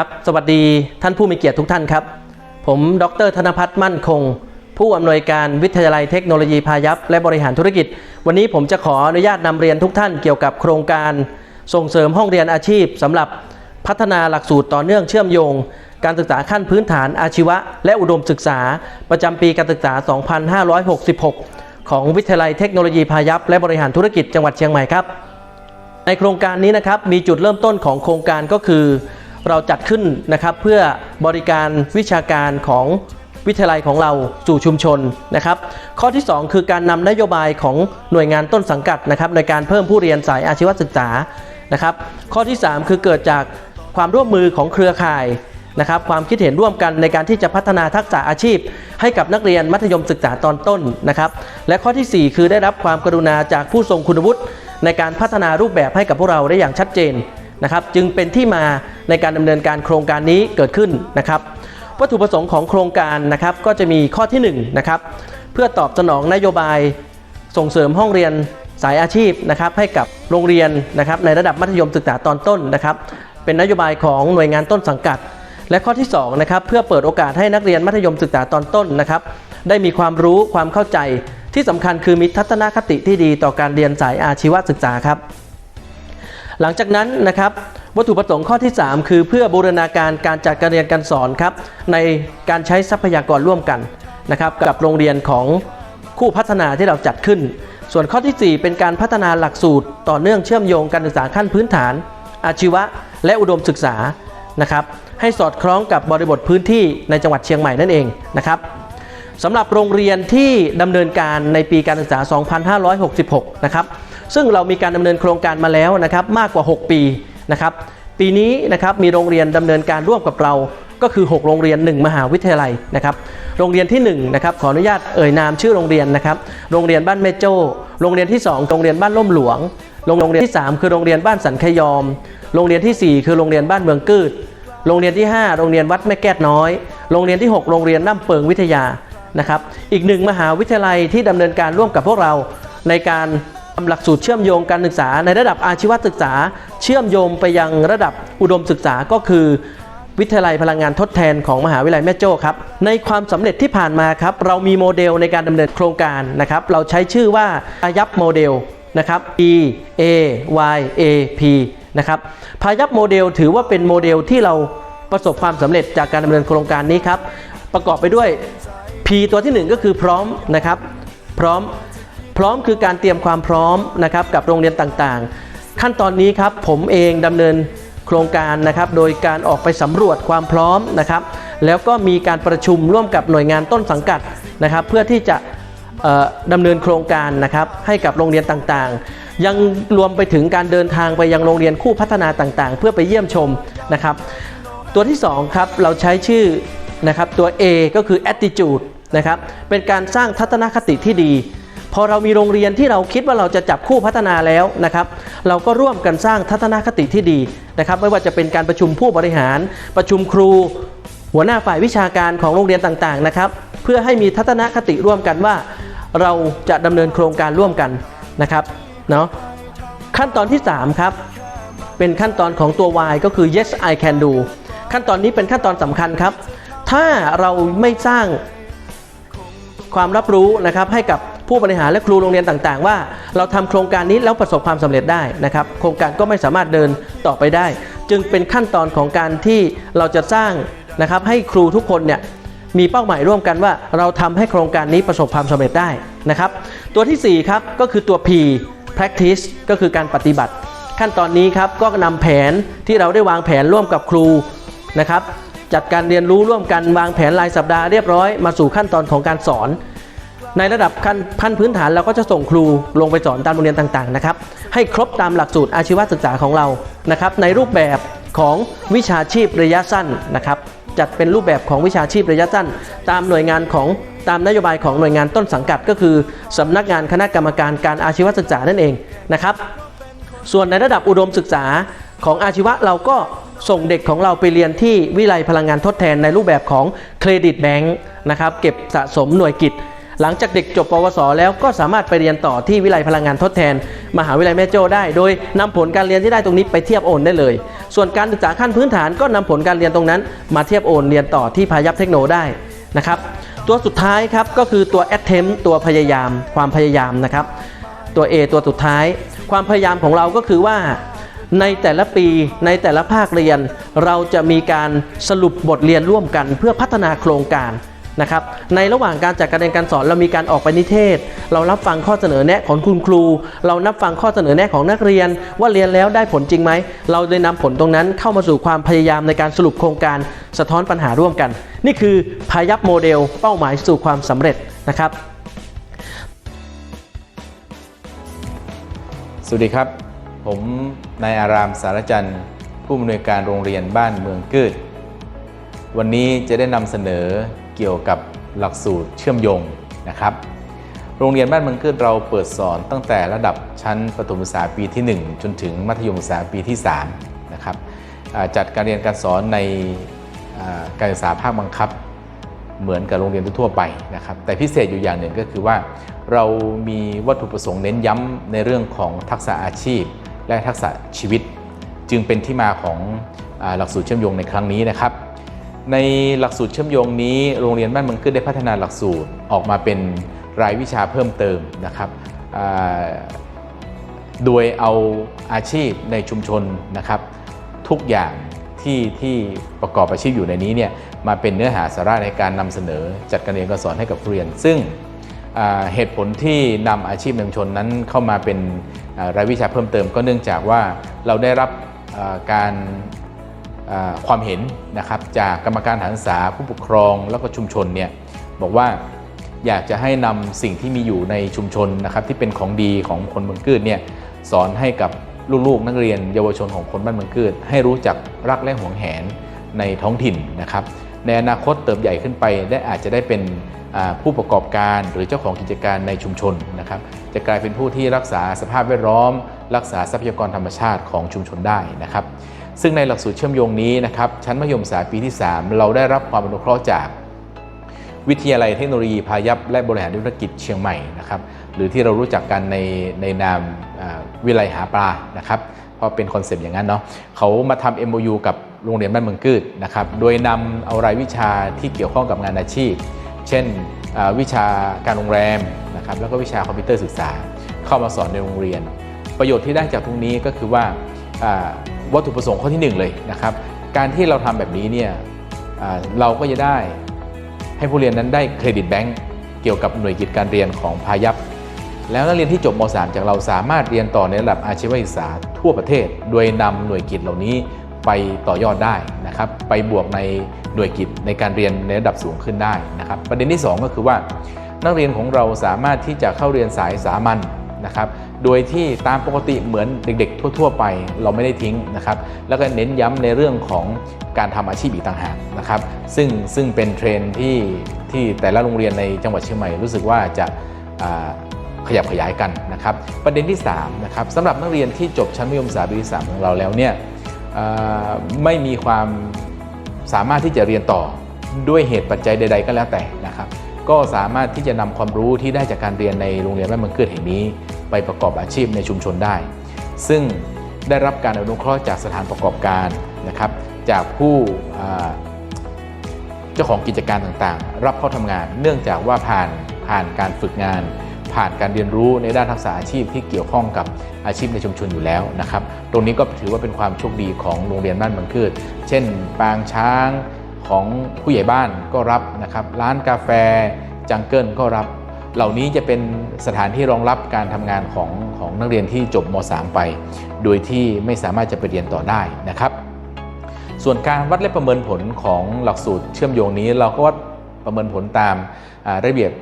ครับ สวัสดีท่านผู้มีเกียรติทุกท่านครับ ผมดรธนพัฒน์มั่นคง ผู้อำนวยการวิทยาลัยเทคโนโลยีพายัพและบริหารธุรกิจ วันนี้ผมจะขออนุญาตนำเรียนทุกท่านเกี่ยวกับโครงการ ส่งเสริมห้องเรียนอาชีพสำหรับพัฒนาหลักสูตรต่อเนื่องเชื่อมโยง การศึกษาขั้นพื้นฐานอาชีวะ และอุดมศึกษา ประจำปีการศึกษา 2566 ของวิทยาลัยเทคโนโลยีพายัพและบริหารธุรกิจจังหวัดเชียงใหม่ครับในโครงการนี้นะครับมีจุดเริ่มต้นของโครงการก็คือ เราจัดขึ้นนะครับเพื่อบริการวิชาการของวิทยาลัยของเราสู่ชุมชนนะครับ ข้อที่ 2 คือการนำนโยบายของหน่วยงานต้นสังกัดนะครับในการเพิ่มผู้เรียนสายอาชีวศึกษานะครับ ข้อที่ 3 คือเกิดจากความร่วมมือของเครือข่ายนะครับความคิดเห็นร่วมกันในการที่จะพัฒนาทักษะอาชีพ ให้กับนักเรียนมัธยมศึกษาตอนต้นนะครับและข้อทีสี่4 คือได้รับความกรุณาจากผู้ทรงคุณวุฒิในการพัฒนารูปแบบให้กับพวกเราได้อย่างชัดเจน นะครับจึงเป็นที่มาในการดำเนินการโครงการนี้เกิดขึ้นนะครับวัตถุประสงค์ของโครงการนะครับก็จะมีข้อที่1นะครับเพื่อตอบสนองนโยบายส่งเสริมห้องเรียนสายอาชีพนะครับให้กับโรงเรียนนะครับในระดับมัธยมศึกษาตอนต้นนะครับเป็นนโยบายของหน่วยงานต้นสังกัด และข้อที่2นะครับเพื่อเปิดโอกาสให้นักเรียนมัธยมศึกษาตอนต้นนะครับได้มีความรู้ความเข้าใจที่สำคัญคือมีทัศนคติที่ดีต่อการเรียนสายอาชีวศึกษาครับ หลังจากนั้นนะครับวัตถุประสงค์ข้อที่ 3 คือเพื่อบูรณาการการจัดการเรียนการสอนครับในการใช้ทรัพยากรร่วมกันนะครับกับโรงเรียนของคู่พัฒนาที่เราจัดขึ้น ส่วนข้อที่ 4 เป็นการพัฒนาหลักสูตร ต่อเนื่องเชื่อมโยงการศึกษาขั้นพื้นฐาน อาชีวะ และอุดมศึกษานะครับให้สอดคล้องกับบริบทพื้นที่ในจังหวัดเชียงใหม่นั่นเองนะครับสำหรับโรงเรียนที่ดำเนินการในปีการศึกษา 2566 นะครับ ซึ่งเรามีการดำเนินโครงการมาแล้วนะครับมากกว่า 6 ปีนะครับปีนี้นะครับมีโรงเรียนดำเนินการร่วมกับเราก็คือ 6 โรงเรียน 1 มหาวิทยาลัยนะครับ โรงเรียนที่1นะครับขออนุญาตเอ่ยนามชื่อโรงเรียนนะครับ โรงเรียนบ้านแม่โจ้ โรงเรียนที่ 2 โรงเรียนบ้านล่มหลวง โรงเรียนที่ 3 คือโรงเรียนบ้านสันขยอม โรงเรียนทีสี่4 คือโรงเรียนบ้านเมืองกืด โรงเรียนที่ 5 โรงเรียนวัดแม่แก้น้อย โรงเรียนที่ 6 โรงเรียนน้ำเปิงวิทยา นะครับ อีกหนึ่งมหาวิทยาลัยที่ดำเนินการร่วมกับพวกเราในการำหลักสูตรเชื่อมโยงการศึกษาในระดับอาชีวศึกษา เชื่อมโยงไปยังระดับอุดมศึกษาก็คือ วิทยาลัยพลังงานทดแทนของมหาวิทยาลัยแม่โจ้ครับ ในความสำเร็จที่ผ่านมาครับ เรามีโมเดลในการดำเนินโครงการนะครับ เราใช้ชื่อว่าอายับโมเดลนะครับ E A Y A P นะครับพายับโมเดลถือว่าเป็นโมเดลที่เราประสบความสำเร็จจากการดำเนินโครงการนี้ครับ ประกอบไปด้วย P ตัวที่ 1 ก็คือพร้อมนะครับ พร้อม พร้อมคือการเตรียมความพร้อมนะครับกับโรงเรียนต่างๆ ขั้นตอนนี้ครับผมเองดำเนินโครงการนะครับโดยการออกไปสำรวจความพร้อมนะครับแล้วก็มีการประชุมร่วมกับหน่วยงานต้นสังกัดนะครับ เพื่อที่จะเอ่อดำเนินโครงการนะครับให้กับโรงเรียนต่างๆ ยังรวมไปถึงการเดินทางไปยังโรงเรียนคู่พัฒนาต่างๆ เพื่อไปเยี่ยมชมนะครับ ตัวที่2ครับเราใช้ชื่อนะครับตัว A ก็คือ attitude นะครับเป็นการสร้างทัศนคติที่ดี พอเรามีโรงเรียนที่เราคิดว่าเราจะจับคู่พัฒนาแล้วนะครับ เราก็ร่วมกันสร้างทัศนคติที่ดีนะครับ ไม่ว่าจะเป็นการประชุมผู้บริหาร ประชุมครู หัวหน้าฝ่ายวิชาการของโรงเรียนต่างๆนะครับ เพื่อให้มีทัศนคติร่วมกันว่า เราจะดำเนินโครงการร่วมกันนะครับเนาะขั้นตอนที่ 3 ครับ เป็นขั้นตอนของตัว Y ก็คือ yes I can do ขั้นตอนนี้เป็นขั้นตอนสำคัญครับ ถ้าเราไม่สร้างความรับรู้นะครับให้กับ ผู้บริหารและครูโรงเรียนต่างๆ ว่า เราทำโครงการนี้แล้วประสบความสำเร็จได้นะครับ โครงการก็ไม่สามารถเดินต่อไปได้ จึงเป็นขั้นตอนของการที่เราจะสร้างนะครับให้ครูทุกคนเนี่ยมีเป้าหมายร่วมกันว่าเราทำให้โครงการนี้ประสบความสำเร็จได้นะครับ ตัวที่ 4 ครับก็คือตัว P practice ก็คือการปฏิบัติ ขั้นตอนนี้ครับก็นำแผนที่เราได้วางแผนร่วมกับครูนะครับจัดการเรียนรู้ร่วมกันวางแผนรายสัปดาห์เรียบร้อยมาสู่ขั้นตอนของการสอน ในระดับขั้นพันพื้นฐานเราก็จะส่งครูลงไปสอนตามโรงเรียนต่างๆนะครับให้ครบตามหลักสูตรอาชีวศึกษาของเรานะครับในรูปแบบของวิชาชีพระยะสั้นนะครับจัดเป็นรูปแบบของวิชาชีพระยะสั้น ตามหน่วยงานของตามนโยบายของหน่วยงานต้นสังกัดก็คือสำนักงานคณะกรรมการการอาชีวศึกษานั่นเองนะครับ ส่วนในระดับอุดมศึกษาของอาชีวะเราก็ส่งเด็กของเราไปเรียนที่วิไลพลังงานทดแทนในรูปแบบของเครดิตแบงค์นะครับเก็บสะสมหน่วยกิจ หลังจากเด็กจบปวส แล้วก็สามารถไปเรียนต่อที่วิไลพลังงานทดแทน มหาวิทยาลัยแม่โจ้ได้ โดยนำผลการเรียนที่ได้ตรงนี้ไปเทียบโอนได้เลย ส่วนการศึกษาขั้นพื้นฐานก็นำผลการเรียนตรงนั้น มาเทียบโอนเรียนต่อที่พายัพเทคโนได้นะครับตัวสุดท้ายครับก็คือตัว attempt ตัวพยายาม ความพยายามนะครับตัว A ตัวสุดท้าย ความพยายามของเราก็คือว่าในแต่ละปีในแต่ละภาคเรียน เราจะมีการสรุปบทเรียนร่วมกันเพื่อพัฒนาโครงการ นะครับในระหว่างการจัดการเรียนการสอนเรามีการออกไปนิเทศ เรารับฟังข้อเสนอแนะของคุณครู เรานับฟังข้อเสนอแนะของนักเรียน ว่าเรียนแล้วได้ผลจริงไหมเราเลยนำผลตรงนั้นเข้ามาสู่ความพยายามในการสรุปโครงการสะท้อนปัญหาร่วมกัน นี่คือพายัพโมเดล เป้าหมายสู่ความสำเร็จนะครับสวัสดีครับ ผมนายอารามสารจันทร์ ผู้อำนวยการโรงเรียนบ้านเมืองกืด วันนี้จะได้นำเสนอ เกี่ยวกับหลักสูตรเชื่อมโยงนะครับ โรงเรียนบ้านเมืองกืดเราเปิดสอนตั้งแต่ระดับชั้นประถมศึกษาปีที่ 1 จนถึงมัธยมศึกษาปีที่3นะครับจัดการเรียนการสอนในการศึกษาภาคบังคับเหมือนกับโรงเรียนทั่วไปนะครับ แต่พิเศษอยู่อย่างหนึ่งก็คือว่า เรามีวัตถุประสงค์เน้นย้ำในเรื่องของทักษะอาชีพ และทักษะชีวิต จึงเป็นที่มาของอหลักสูตรเชื่อมโยงในครั้งนี้นะครับ ในหลักสูตรเชื่อมโยงนี้โรงเรียนบ้านเมืองขึ้นได้พัฒนาหลักสูตรออกมาเป็นรายวิชาเพิ่มเติมนะครับโดยเอาอาชีพในชุมชนนะครับทุกอย่างที่ที่ประกอบอาชีพอยู่ในนี้เนี่ยมาเป็นเนื้อหาสาระในการนำเสนอจัดการเรียนการสอนให้กับผู้เรียน ซึ่งเหตุผลที่นำอาชีพในชุมชนนั้นเข้ามาเป็นรายวิชาเพิ่มเติม ก็เนื่องจากว่าเราได้รับการ ความเห็นนะครับจากกรรมการฐานศึกษาผู้ปกครองแล้วก็ชุมชนเนี่ยบอกว่าอยากจะให้นำสิ่งที่มีอยู่ในชุมชนนะครับที่เป็นของดีของคนเมืองกืดเนี่ยสอนให้กับลูกๆนักเรียน เยาวชนของคนบ้านเมืองกืดให้รู้จักรักและหวงแหนในท้องถิ่นนะครับในอนาคตเติบใหญ่ขึ้นไปได้อาจจะได้เป็นผู้ประกอบการหรือเจ้าของกิจการในชุมชนนะครับจะกลายเป็นผู้ที่รักษาสภาพแวดล้อม รักษาทรัพยากรธรรมชาติของชุมชนได้นะครับ ซึ่งในหลักสูตรเชื่อมโยงนี้นะครับชั้นมัธยมศึกษาปีที่ 3 เราได้รับความอนุเคราะห์จาก วิทยาลัยเทคโนโลยีพายัพและบริหารธุรกิจเชียงใหม่นะครับหรือที่เรารู้จักกันในในนามวิไลหาปลานะครับเพราะเป็นคอนเซปต์อย่างนั้นเนาะเขามาทำ MOU กับโรงเรียนบ้านเมืองกืดนะครับโดยนำเอารายวิชาที่เกี่ยวข้องกับงานอาชีพ เช่นวิชาการโรงแรมนะครับแล้วก็วิชาคอมพิวเตอร์ศึกษา เข้ามาสอนในโรงเรียน ประโยชน์ที่ได้จากตรงนี้ก็คือว่า วัตถุประสงค์ข้อที่หนึ่งเลยนะครับ การที่เราทำแบบนี้เนี่ยเราก็จะได้ให้ผู้เรียนนั้นได้เครดิตแบงก์เกี่ยวกับหน่วยกิจการเรียนของพายัพแล้วนักเรียนที่จบม .3 จากเราสามารถเรียนต่อในระดับอาชีวศึกษาทั่วประเทศ โดยนำหน่วยกิจเหล่านี้ไปต่อยอดได้นะครับ ไปบวกในหน่วยกิจในการเรียนในระดับสูงขึ้นได้นะครับ ประเด็นที่ 2 ก็คือว่า นักเรียนของเราสามารถที่จะเข้าเรียนสายสามัญ นะครับ โดยที่ตามปกติเหมือนเด็ก ๆ ทั่ว ๆ ไป เราไม่ได้ทิ้งนะครับ แล้วก็เน้นย้ำในเรื่องของการทำอาชีพอีกต่างหากนะครับ ซึ่งซึ่งเป็นเทรนที่ที่แต่ละโรงเรียนในจังหวัดเชียงใหม่รู้สึกว่าจะขยับขยายกันนะครับ ประเด็นที่3นะครับสำหรับนักเรียนที่จบชั้นมัธยมศึกษาปีที่3ของเราแล้วเนี่ยไม่มีความสามารถที่จะเรียนต่อด้วยเหตุปัจจัยใด ๆ ก็แล้วแต่นะครับ ก็สามารถที่จะนำความรู้ที่ได้จากการเรียนในโรงเรียนบ้านมืองเกิดแห่งนี้ ไปประกอบอาชีพในชุมชนได้ ซึ่งได้รับการอนุเคราะห์จากสถานประกอบการนะครับ จากผู้เจ้าของกิจการต่างๆ รับเข้าทำงาน เนื่องจากว่าผ่านผ่านการฝึกงาน ผ่านการเรียนรู้ในด้านทักษะอาชีพที่เกี่ยวข้องกับอาชีพในชุมชนอยู่แล้วนะครับ ตรงนี้ก็ถือว่าเป็นความโชคดีของโรงเรียนบ้านบางคืดเช่น ปางช้าง ของผู้ใหญ่บ้านก็รับนะครับ ร้านกาแฟจังเกิลก็รับ เหล่านี้จะเป็นสถานที่รองรับการทำงานของของนักเรียนที่จบม .3 ไป โดยที่ไม่สามารถจะไปเรียนต่อได้นะครับ ส่วนการวัดและประเมินผลของหลักสูตรเชื่อมโยงนี้ เราก็วัดประเมินผลตามอ่าระเบียบ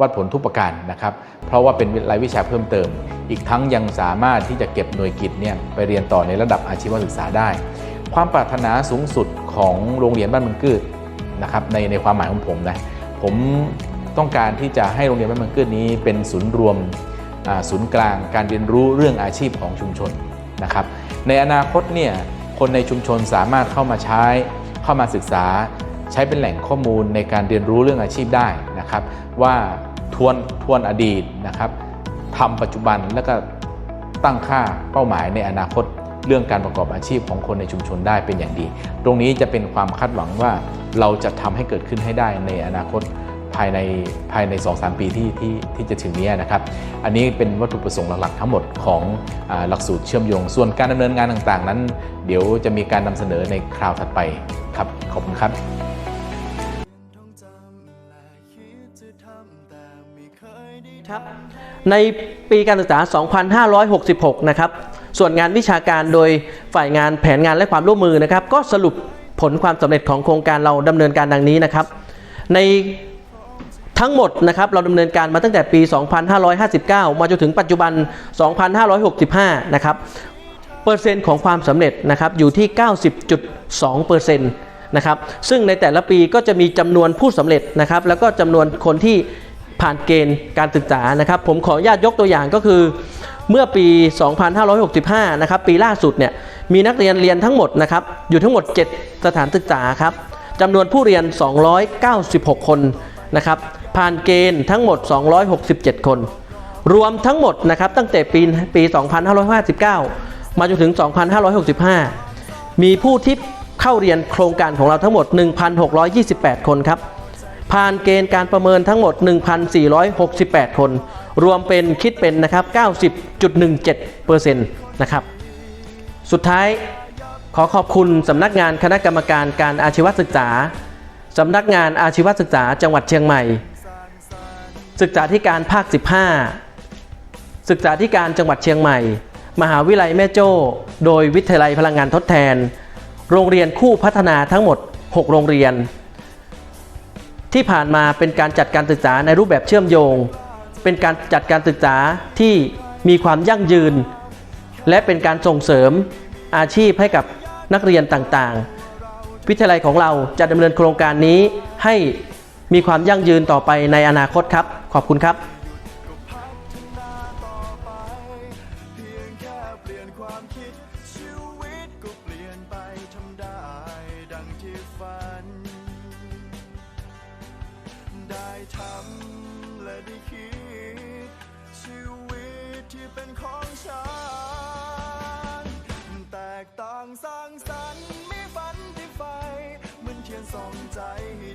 วัดผลทุกประการนะครับ เพราะว่าเป็นรายวิชาเพิ่มเติม อีกทั้งยังสามารถที่จะเก็บหน่วยกิจเนี่ยไปเรียนต่อในระดับอาชีวศึกษาได้ ความปรารถนาสูงสุดของโรงเรียนบ้านเมืองกืดนะครับในในความหมายของผมนะผมต้องการที่จะให้โรงเรียนบ้านเมืองกืดนี้เป็นศูนย์รวมศูนย์กลางการเรียนรู้เรื่องอาชีพของชุมชนนะครับในอนาคตเนี่ยคนในชุมชนสามารถเข้ามาใช้เข้ามาศึกษาใช้เป็นแหล่งข้อมูลในการเรียนรู้เรื่องอาชีพได้นะครับ ว่าทวนทวนอดีตนะครับทำปัจจุบันแล้วก็ตั้งค่าเป้าหมายในอนาคต เรื่องการประกอบอาชีพของคนในชุมชนได้เป็นอย่างดี ตรงนี้จะเป็นความคาดหวังว่าเราจะทำให้เกิดขึ้นให้ได้ในอนาคตภายในภายใน 2-3 ปีที่ที่ที่จะถึงนี้นะครับ อันนี้เป็นวัตถุประสงค์หลักๆ ทั้งหมดของหลักสูตรเชื่อมโยง ส่วนการดำเนินงานต่างๆ นั้น เดี๋ยวจะมีการนำเสนอในคราวถัดไปครับ ขอบคุณครับครับในปีการศึกษา 2566 นะครับ ส่วนงานวิชาการโดยฝ่ายงานแผนงานและความร่วมมือนะครับ ก็สรุปผลความสำเร็จของโครงการเราดำเนินการดังนี้นะครับ ในทั้งหมดนะครับเราดำเนินการมาตั้งแต่ปี 2559 มาจนถึงปัจจุบัน 2565 นะครับเปอร์เซ็นต์ของความสำเร็จนะครับอยู่ที่ 90.2เปอร์เซ็นต์นะครับซึ่งในแต่ละปีก็จะมีจำนวนผู้สำเร็จนะครับแล้วก็จำนวนคนที่ผ่านเกณฑ์การศึกษานะครับ ผมขออนุญาตยกตัวอย่างก็คือ เมื่อปี 2565 นะครับ ปีล่าสุดเนี่ย มีนักเรียนเรียนทั้งหมดนะครับ อยู่ทั้งหมด 7 สถานศึกษาครับจำนวนผู้เรียน 296 คนนะครับ ผ่านเกณฑ์ทั้งหมด 267 คน รวมทั้งหมดนะครับตั้งแต่ปีปี 2559 มาจนถึง 2565 มีผู้ที่เข้าเรียนโครงการของเราทั้งหมด 1,628 คนครับ ผ่านเกณฑ์การประเมินทั้งหมด 1,468 คน รวมเป็นคิดเป็นนะครับ 90.17%นะครับ สุดท้ายขอขอบคุณสำนักงานคณะกรรมการการอาชีวศึกษาสำนักงานอาชีวศึกษาจังหวัดเชียงใหม่ ศึกษาธิการภาค 15 ศึกษาธิการจังหวัดเชียงใหม่ มหาวิทยาลัยแม่โจ้ โดยวิทยาลัยพลังงานทดแทน โรงเรียนคู่พัฒนาทั้งหมด 6 โรงเรียน ที่ผ่านมาเป็นการจัดการศึกษาในรูปแบบเชื่อมโยง เป็นการจัดการศึกษาที่มีความยั่งยืน และเป็นการส่งเสริมอาชีพให้กับนักเรียนต่างๆ วิทยาลัยของเราจะดำเนินโครงการนี้ให้มีความยั่งยืนต่อไปในอนาคตครับ ขอบคุณครับทำ เป็นของฉัน แตกต่างสร้างสรรค์ไม่ฝันที่ไฟเหมือนเทียนส่องใจให้